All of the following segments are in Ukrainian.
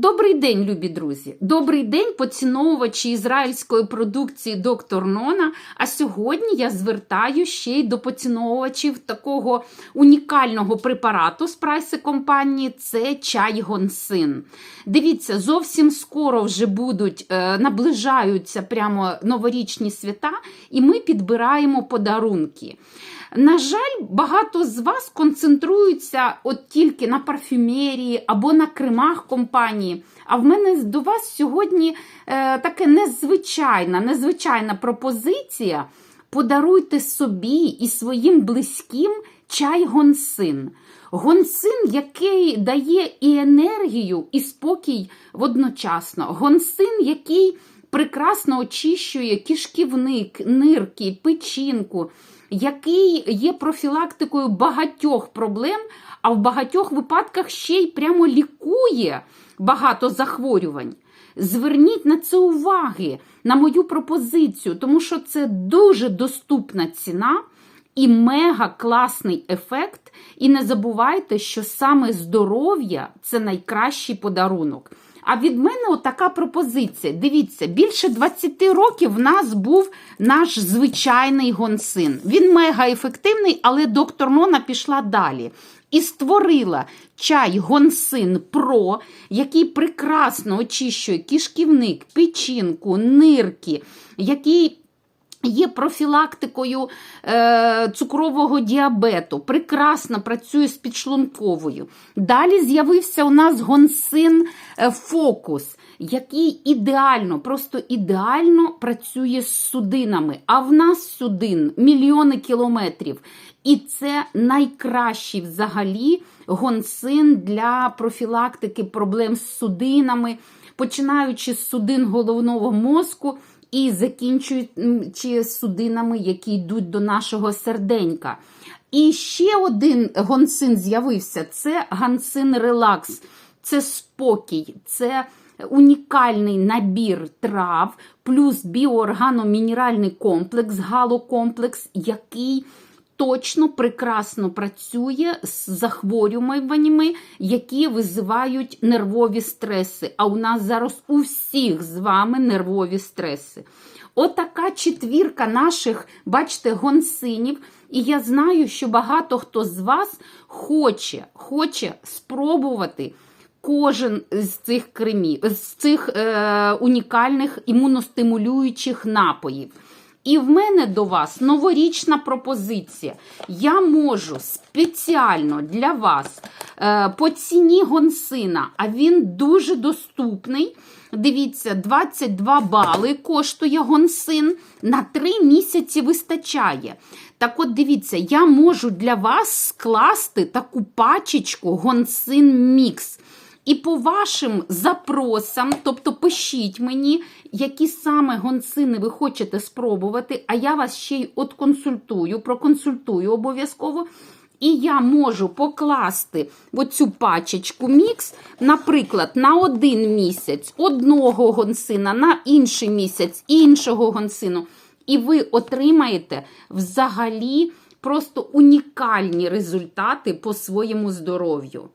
Добрий день, любі друзі! Добрий день, поціновувачі ізраїльської продукції доктор Нона. А сьогодні я звертаю ще й до поціновувачів такого унікального препарату з прайси компанії це чай гонсин. Дивіться, зовсім скоро вже будуть е, наближаються прямо новорічні свята, і ми підбираємо подарунки. На жаль, багато з вас концентруються от тільки на парфюмерії або на кремах компанії. А в мене до вас сьогодні е, таке незвичайна, незвичайна пропозиція. Подаруйте собі і своїм близьким чай гонсин. Гонсин, який дає і енергію, і спокій водночасно. Гонсин, який прекрасно очищує кишківник, нирки, печінку який є профілактикою багатьох проблем, а в багатьох випадках ще й прямо лікує багато захворювань. Зверніть на це уваги, на мою пропозицію, тому що це дуже доступна ціна і мега класний ефект. І не забувайте, що саме здоров'я це найкращий подарунок. А від мене отака пропозиція. Дивіться, більше 20 років в нас був наш звичайний гонсин. Він мега ефективний, але доктор Нона пішла далі. І створила чай Гонсин Про, який прекрасно очищує кишківник, печінку, нирки, який Є профілактикою е, цукрового діабету, прекрасно працює з підшлунковою. Далі з'явився у нас гонсин е, фокус, який ідеально, просто ідеально працює з судинами. А в нас судин мільйони кілометрів. І це найкращий взагалі гонсин для профілактики проблем з судинами, починаючи з судин головного мозку і закінчуючи судинами, які йдуть до нашого серденька. І ще один гонсин з'явився: це гансин релакс, це спокій, це унікальний набір трав, плюс біооргано-мінеральний комплекс, галокомплекс, який точно прекрасно працює з захворюваннями, які визивають нервові стреси. А у нас зараз у всіх з вами нервові стреси. Отака четвірка наших, бачите, гонсинів. І я знаю, що багато хто з вас хоче, хоче спробувати. Кожен з цих кремів, з цих е, унікальних імуностимулюючих напоїв. І в мене до вас новорічна пропозиція. Я можу спеціально для вас е, по ціні гонсина, а він дуже доступний. Дивіться, 22 бали коштує гонсин, на 3 місяці вистачає. Так от дивіться, я можу для вас скласти таку пачечку гонсин мікс. І по вашим запросам, тобто пишіть мені, які саме гонсини ви хочете спробувати, а я вас ще й от консультую, проконсультую обов'язково. І я можу покласти оцю пачечку мікс, наприклад, на один місяць одного гонсина, на інший місяць іншого гонсину. І ви отримаєте взагалі просто унікальні результати по своєму здоров'ю.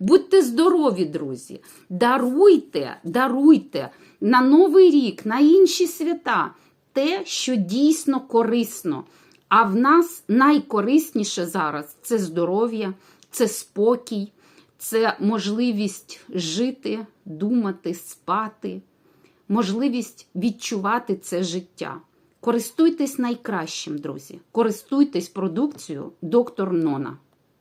Будьте здорові, друзі! Даруйте, даруйте на Новий рік, на інші свята те, що дійсно корисно. А в нас найкорисніше зараз це здоров'я, це спокій, це можливість жити, думати, спати, можливість відчувати це життя. Користуйтесь найкращим, друзі. Користуйтесь продукцією доктор Нона.